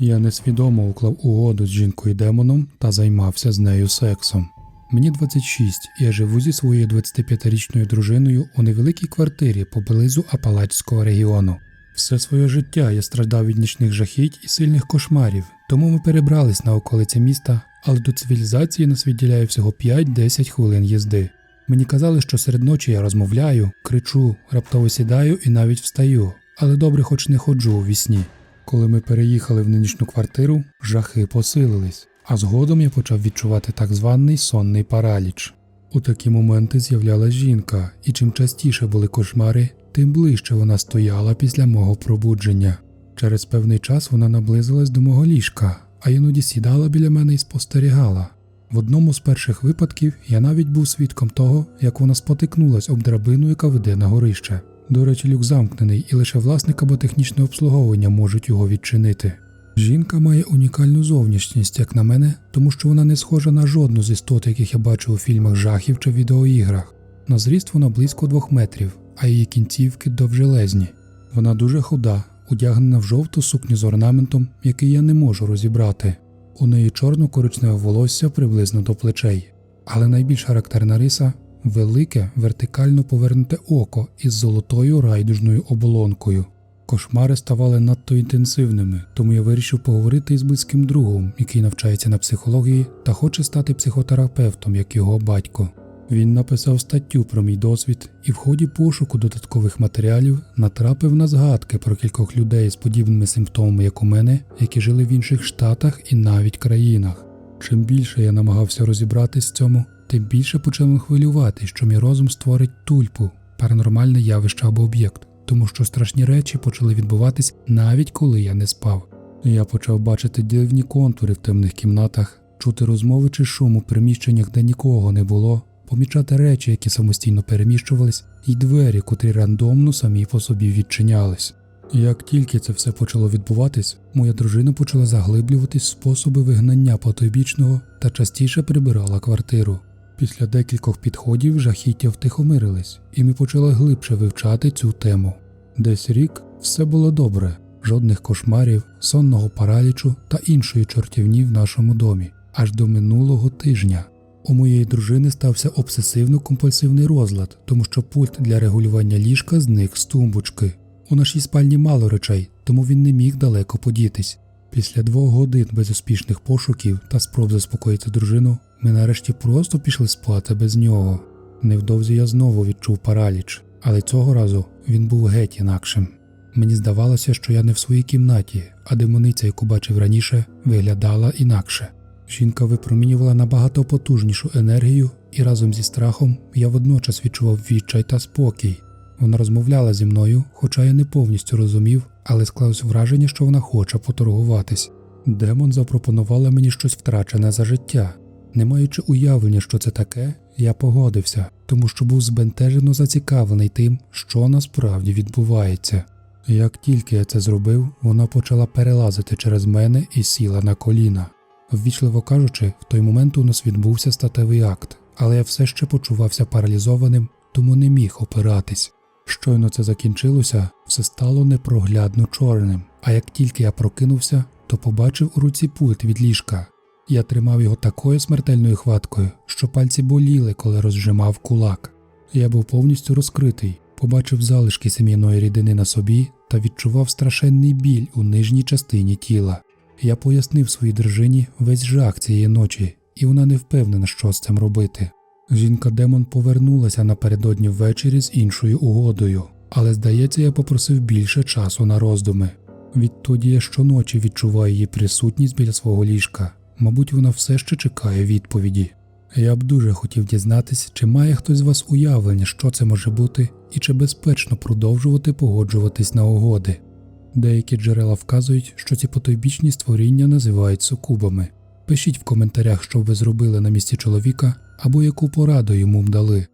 Я несвідомо уклав угоду з жінкою демоном та займався з нею сексом. Мені 26, і я живу зі своєю 25-річною дружиною у невеликій квартирі поблизу Апалачського регіону. Все своє життя я страждав від нічних жахіть і сильних кошмарів, тому ми перебрались на околиці міста, але до цивілізації нас відділяє всього 5-10 хвилин їзди. Мені казали, що серед ночі я розмовляю, кричу, раптово сідаю і навіть встаю, але добре хоч не ходжу у вісні. Коли ми переїхали в нинішню квартиру, жахи посилились, а згодом я почав відчувати так званий сонний параліч. У такі моменти з'являлась жінка, і чим частіше були кошмари, тим ближче вона стояла після мого пробудження. Через певний час вона наблизилась до мого ліжка, а іноді сідала біля мене і спостерігала. В одному з перших випадків я навіть був свідком того, як вона спотикнулась об драбину, яка веде на горище. До речі, люк замкнений, і лише власник або технічне обслуговування можуть його відчинити. Жінка має унікальну зовнішність, як на мене, тому що вона не схожа на жодну з істот, яких я бачив у фільмах жахів чи відеоіграх. На зріст вона близько двох метрів, а її кінцівки довжелезні. Вона дуже худа, одягнена в жовту сукню з орнаментом, який я не можу розібрати. У неї чорно-коричневе волосся приблизно до плечей, але найбільш характерна риса велике вертикально повернуте око із золотою райдужною оболонкою. Кошмари ставали надто інтенсивними, тому я вирішив поговорити із близьким другом, який навчається на психології та хоче стати психотерапевтом, як його батько. Він написав статтю про мій досвід і в ході пошуку додаткових матеріалів натрапив на згадки про кількох людей з подібними симптомами, як у мене, які жили в інших штатах і навіть країнах. Чим більше я намагався розібратись в цьому, тим більше почав хвилювати, що мій розум створить тульпу, паранормальне явище або об'єкт, тому що страшні речі почали відбуватись навіть коли я не спав. Я почав бачити дивні контури в темних кімнатах, чути розмови чи шум у приміщеннях, де нікого не було, помічати речі, які самостійно переміщувались, і двері, котрі рандомно самі по собі відчинялись. Як тільки це все почало відбуватись, моя дружина почала заглиблюватись в способи вигнання потойбічного та частіше прибирала квартиру. Після декількох підходів жахіття втихомирились, і ми почали глибше вивчати цю тему. Десь рік все було добре, жодних кошмарів, сонного паралічу та іншої чортівні в нашому домі, аж до минулого тижня. У моєї дружини стався обсесивно-компульсивний розлад, тому що пульт для регулювання ліжка зник з тумбочки. У нашій спальні мало речей, тому він не міг далеко подітись. Після двох годин безуспішних пошуків та спроб заспокоїти дружину, ми нарешті просто пішли спати без нього. Невдовзі я знову відчув параліч, але цього разу він був геть інакшим. Мені здавалося, що я не в своїй кімнаті, а демониця, яку бачив раніше, виглядала інакше. Жінка випромінювала набагато потужнішу енергію, і разом зі страхом я водночас відчував відчай та спокій. Вона розмовляла зі мною, хоча я не повністю розумів, але склалось враження, що вона хоче поторгуватись. Демон запропонувала мені щось втрачене за життя. Не маючи уявлення, що це таке, я погодився, тому що був збентежено зацікавлений тим, що насправді відбувається. Як тільки я це зробив, вона почала перелазити через мене і сіла на коліна. Ввічливо кажучи, в той момент у нас відбувся статевий акт, але я все ще почувався паралізованим, тому не міг опиратись. Щойно це закінчилося, все стало непроглядно чорним, а як тільки я прокинувся, то побачив у руці пульт від ліжка. Я тримав його такою смертельною хваткою, що пальці боліли, коли розжимав кулак. Я був повністю розкритий, побачив залишки сім'яної рідини на собі та відчував страшенний біль у нижній частині тіла. Я пояснив своїй дружині весь жах цієї ночі, і вона не впевнена, що з цим робити. Жінка Демон повернулася напередодні ввечері з іншою угодою, але здається, я попросив більше часу на роздуми. Відтоді я щоночі відчуваю її присутність біля свого ліжка. Мабуть, вона все ще чекає відповіді. Я б дуже хотів дізнатися, чи має хтось з вас уявлення, що це може бути, і чи безпечно продовжувати погоджуватись на угоди. Деякі джерела вказують, що ці потойбічні створіння називають сукубами. Пишіть в коментарях, що ви зробили на місці чоловіка або яку пораду йому дали.